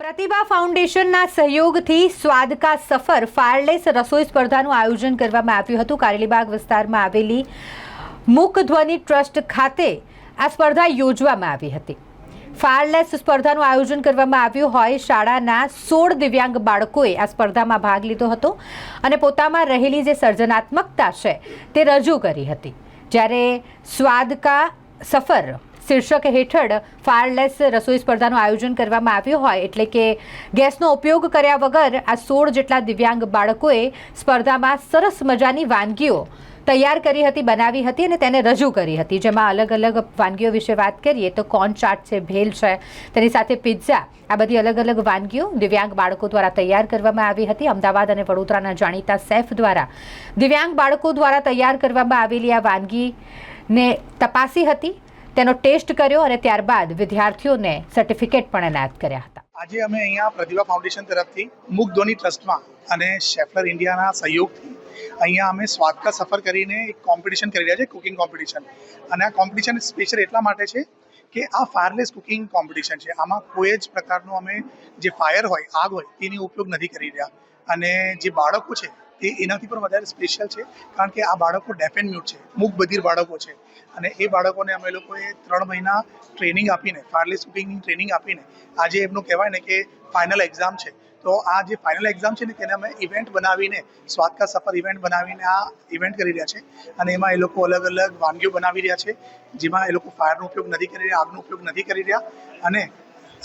પ્રતિભા ફાઉન્ડેશનના સહયોગથી સ્વાદકા સફર ફાયરલેસ રસોઈ સ્પર્ધાનું આયોજન કરવામાં આવ્યું હતું. કારેલીબાગ વિસ્તારમાં આવેલી મૂક ટ્રસ્ટ ખાતે આ સ્પર્ધા યોજવામાં આવી હતી. ફાયરલેસ સ્પર્ધાનું આયોજન કરવામાં આવ્યું હોય શાળાના સોળ દિવ્યાંગ બાળકોએ આ સ્પર્ધામાં ભાગ લીધો હતો અને પોતામાં રહેલી જે સર્જનાત્મકતા છે તે રજૂ કરી હતી. જ્યારે સ્વાદકા સફર શીર્ષક હેઠળ ફાયરલેસ રસોઈ સ્પર્ધાનું આયોજન કરવામાં આવ્યું હોય એટલે કે ગેસનો ઉપયોગ કર્યા વગર આ સોળ જેટલા દિવ્યાંગ બાળકોએ સ્પર્ધામાં સરસ મજાની વાનગીઓ તૈયાર કરી હતી, બનાવી હતી અને તેને રજૂ કરી હતી. જેમાં અલગ અલગ વાનગીઓ વિશે વાત કરીએ તો કોર્ન ચાટ છે, ભેલ છે, તેની સાથે પિઝા, આ બધી અલગ અલગ વાનગીઓ દિવ્યાંગ બાળકો દ્વારા તૈયાર કરવામાં આવી હતી. અમદાવાદ અને વડોદરાના જાણીતા સેફ દ્વારા દિવ્યાંગ બાળકો દ્વારા તૈયાર કરવામાં આવેલી આ વાનગીને તપાસી હતી. તેનો ટેસ્ટ કર્યો અને ત્યારબાદ વિદ્યાર્થીઓને સર્ટિફિકેટ પણ એનાયત કર્યા હતા. આજે અમે અહીંયા પ્રતિભા ફાઉન્ડેશન તરફથી મુક ધોની ટ્રસ્ટમાં અને શેફલર ઇન્ડિયાના સહયોગથી અહીંયા અમે સ્વાદકા સફર કરીને એક કોમ્પિટિશન કરી રહ્યા છે કુકિંગ કોમ્પિટિશન અને આ કોમ્પિટિશન સ્પેશિયલ એટલા માટે છે કે આ ફાયરલેસ કુકિંગ કોમ્પિટિશન છે. આમાં કોઈ જ પ્રકારનું અમે જે ફાયર હોય, આગ હોય, તેની ઉપયોગ નથી કરી રહ્યા. અને જે બાળકો છે તે એનાથી પણ વધારે સ્પેશિયલ છે, કારણ કે આ બાળકો ડેફ મ્યુટ છે મૂક બધીર બાળકો છે. અને એ બાળકોને અમે લોકોએ ત્રણ મહિના ટ્રેનિંગ આપીને ફાયરલેસ કુકિંગની ટ્રેનિંગ આપીને, આજે એમનું કહેવાય ને કે ફાઇનલ એક્ઝામ છે. તો આ જે ફાઇનલ એક્ઝામ છે ને, તેને અમે ઇવેન્ટ બનાવીને, સ્વાદકા સફર ઇવેન્ટ બનાવીને આ ઇવેન્ટ કરી રહ્યા છે. અને એમાં એ લોકો અલગ અલગ વાનગીઓ બનાવી રહ્યા છે, જેમાં એ લોકો ફાયરનો ઉપયોગ નથી કરી રહ્યા, આગનો ઉપયોગ નથી કરી રહ્યા. અને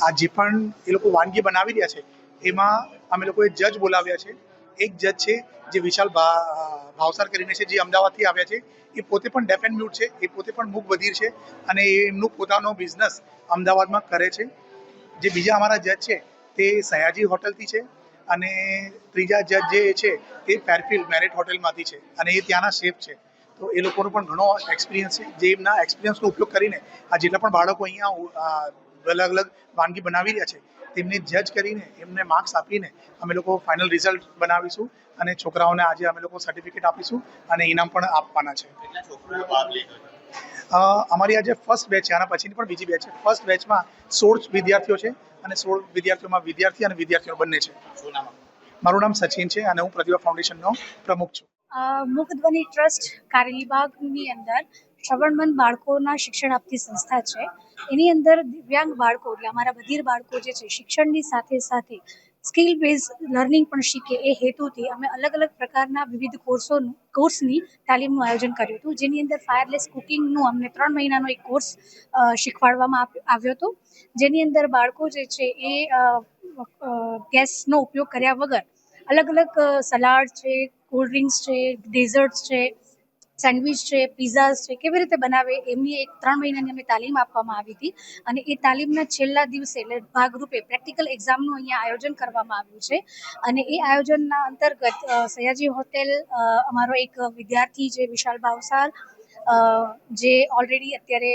આ જે પણ એ લોકો વાનગી બનાવી રહ્યા છે, એમાં અમે લોકોએ જજ બોલાવ્યા છે એક જજ છે, જે વિશાલ ભાવસાર કરીને છે, જે અમદાવાદથી આવ્યા છે. એ પોતે પણ ડેફ એન્ડ મ્યુટ છે, એ પોતે પણ મૂક વધીર છે અને એ એમનું પોતાનો બિઝનેસ અમદાવાદમાં કરે છે. જે બીજા અમારા જજ છે, તે સયાજી હોટલથી છે અને ત્રીજા જજ જે છે, તે ફેરફિલ્ડ મેરેટ હોટલમાંથી છે અને એ ત્યાંના શેફ છે. તો એ લોકોનો પણ ઘણો એક્સપિરિયન્સ છે, જે એમના એક્સપિરિયન્સનો ઉપયોગ કરીને આ જેટલા પણ બાળકો અહીંયા અલગ અલગ વાનગી બનાવી રહ્યા છે તેમને જજ કરીને એમને માર્ક્સ આપીને અમે લોકો ફાઇનલ રિઝલ્ટ બનાવીશું અને છોકરાઓને આજે અમે લોકો સર્ટિફિકેટ આપીશું અને ઇનામ પણ આપવાના છે. અમારી આજે ફર્સ્ટ બેચ છે. આના પછીની પણ બીજી બેચ છે. ફર્સ્ટ બેચમાં સોળ વિદ્યાર્થીઓ છે અને સોળ વિદ્યાર્થીઓમાં વિદ્યાર્થી અને વિદ્યાર્થીઓ બંને છે. મારું નામ સચિન છે અને હું પ્રતિભા ફાઉન્ડેશનનો પ્રમુખ છું. અ, ટ્રસ્ટ કારેલીબાગની અંદર શ્રવણમંદ બાળકોના શિક્ષણ આપતી સંસ્થા છે. એની અંદર દિવ્યાંગ બાળકો એટલે અમારા બધીર બાળકો જે છે, શિક્ષણની સાથે સાથે સ્કિલ બેઝ લર્નિંગ પણ શીખે એ હેતુથી અમે અલગ અલગ પ્રકારના વિવિધ કોર્સોનું, કોર્સની તાલીમનું આયોજન કર્યું હતું. જેની અંદર ફાયરલેસ કુકિંગનું અમને ત્રણ મહિનાનો એક કોર્સ શીખવાડવામાં આવ્યો હતો. જેની અંદર બાળકો જે છે એ ગેસનો ઉપયોગ કર્યા વગર અલગ અલગ સલાડ છે, કોલ્ડ ડ્રિંક્સ છે, ડેઝર્ટ્સ છે સેન્ડવિચ છે પિઝાઝ છે, કેવી રીતે બનાવે, એમની એક ત્રણ મહિનાની અમે તાલીમ આપવામાં આવી હતી. અને એ તાલીમના છેલ્લા દિવસે એટલે ભાગરૂપે પ્રેક્ટિકલ એક્ઝામનું અહીંયા આયોજન કરવામાં આવ્યું છે. અને એ આયોજનના અંતર્ગત સયાજી હોટેલ અમારો એક વિદ્યાર્થી જે વિશાલ ભાવસાર જે ઓલરેડી અત્યારે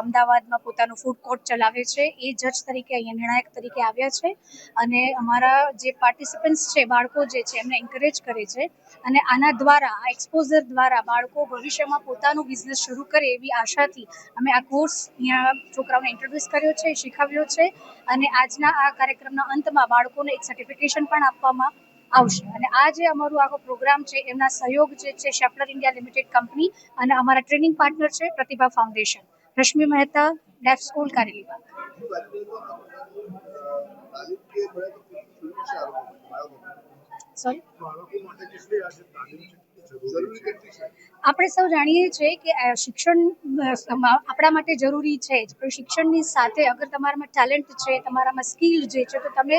અમદાવાદમાં પોતાનું ફૂડ કોર્ટ ચલાવે છે, એ જજ તરીકે અહીંયા નિર્ણાયક તરીકે આવ્યા છે. અને અમારા જે પાર્ટિસિપન્ટ્સ છે, બાળકો જે છે, એમને એન્કરેજ કરે છે. અને આના દ્વારા, આ એક્સપોઝર દ્વારા બાળકો ભવિષ્યમાં પોતાનું બિઝનેસ શરૂ કરે એવી આશાથી અમે આ કોર્સ અહીંયા છોકરાઓને ઇન્ટ્રોડ્યુસ કર્યો છે, શીખવ્યો છે. અને આજના આ કાર્યક્રમના અંતમાં બાળકોને એક સર્ટિફિકેશન પણ આપવામાં આવશે. અને આ જે અમારો આખો પ્રોગ્રામ છે, એમના સહયોગ જે છે શેફલર ઇન્ડિયા લિમિટેડ કંપની અને અમારા ટ્રેનિંગ પાર્ટનર છે Pratibha Foundation Rashmi Mehta deaf school Karelibaug. Sorry આપણે સૌ જાણીએ છીએ કે શિક્ષણ આપણા માટે જરૂરી છે શિક્ષણની સાથે અગર તમારામાં ટેલેન્ટ છે, તમારામાં સ્કિલ જે છે, તો તમે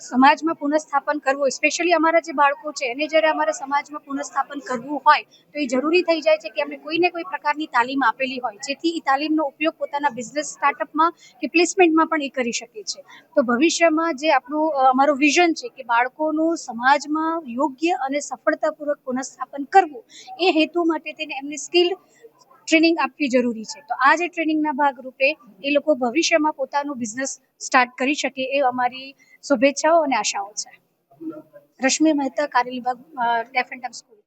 સમાજમાં પુનઃસ્થાપન કરવું સ્પેશિયલી અમારા જે બાળકો છે, એને જ્યારે અમારા સમાજમાં પુનઃસ્થાપન કરવું હોય, તો એ જરૂરી થઈ જાય છે કે અમને કોઈને કોઈ પ્રકારની તાલીમ આપેલી હોય, જેથી એ તાલીમનો ઉપયોગ પોતાના બિઝનેસ સ્ટાર્ટઅપમાં કે પ્લેસમેન્ટમાં પણ એ કરી શકે છે. તો ભવિષ્યમાં જે આપણું અમારું વિઝન છે કે બાળકોનું સમાજમાં યોગ્ય અને સફળતાપૂર્વક પુનઃસ્થાપન કરવું, એ હેતુ માટે તેને એમની સ્કિલ ટ્રેનિંગ આપવી જરૂરી છે. તો આ જે ટ્રેનિંગના ભાગરૂપે એ લોકો ભવિષ્યમાં પોતાનું બિઝનેસ સ્ટાર્ટ કરી શકે એ અમારી શુભેચ્છાઓ અને આશાઓ છે. Rashmi Mehta Karelibaug deaf and school